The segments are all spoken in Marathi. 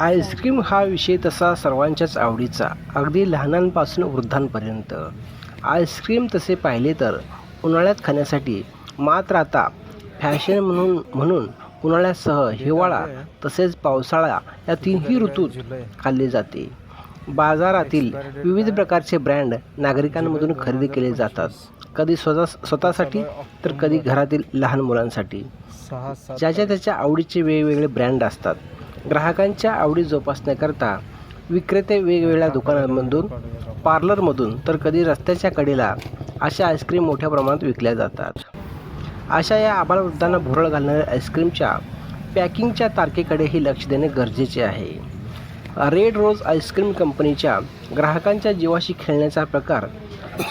आईस्क्रीम हा विषय तसा सर्वांच्याच आवडीचा अगदी लहानांपासून वृद्धांपर्यंत. आईस्क्रीम तसे पाहिले तर उन्हाळ्यात खाण्यासाठी मात्र आता फॅशन म्हणून म्हणून उन्हाळ्यासह हिवाळा तसेच पावसाळा या तीनही ऋतूत खाल्ले जाते. बाजारातील विविध प्रकारचे ब्रँड नागरिकांमधून खरेदी केले जातात. कधी स्वतः स्वतःसाठी तर कधी घरातील लहान मुलांसाठी. ज्याच्या त्याच्या आवडीचे वेगवेगळे ब्रँड असतात. ग्राहकांच्या आवडी जोपासण्याकरता विक्रेते वेगवेगळ्या दुकानांमधून पार्लरमधून तर कधी रस्त्याच्या कडेला अशा आईस्क्रीम मोठ्या प्रमाणात विकल्या जातात. अशा या आबालवृद्धांना भुरळ घालणाऱ्या आईस्क्रीमच्या पॅकिंगच्या तारखेकडेही लक्ष देणे गरजेचे आहे. रेड रोज आईस्क्रीम कंपनीच्या ग्राहकांच्या जीवाशी खेळण्याचा प्रकार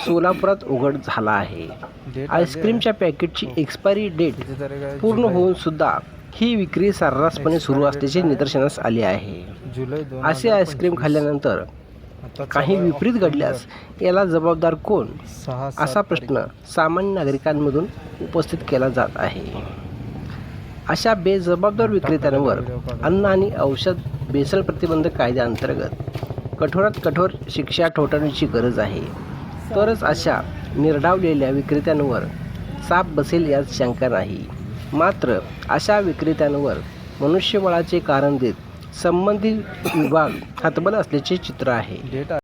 सोलापुरात उघड झाला आहे. आईस्क्रीमच्या पॅकेटची एक्सपायरी डेट पूर्ण. होऊन सुद्धा ही विक्री सर्रासपणे सुरू असल्याचे निदर्शनास आले आहे. असे आईस्क्रीम खाल्ल्यानंतर काही विपरीत घडल्यास याला जबाबदार कोण? असा प्रश्न सामान्य नागरिकांमधून उपस्थित केला जात आहे. अशा बेजबाबदार विक्रेत्यांवर अन्न आणि औषध बेसल प्रतिबंध कायद्याअंतर्गत कठोरात कठोर शिक्षा ठोठावण्याची गरज आहे. तरच अशा निर्डावलेल्या विक्रेत्यांवर साप बसेल यात शंका नाही. मात्र अशा विक्रेत्यांवर मनुष्यबळाचे कारण देत संबंधित विभाग हतबल असल्याचे चित्र आहे.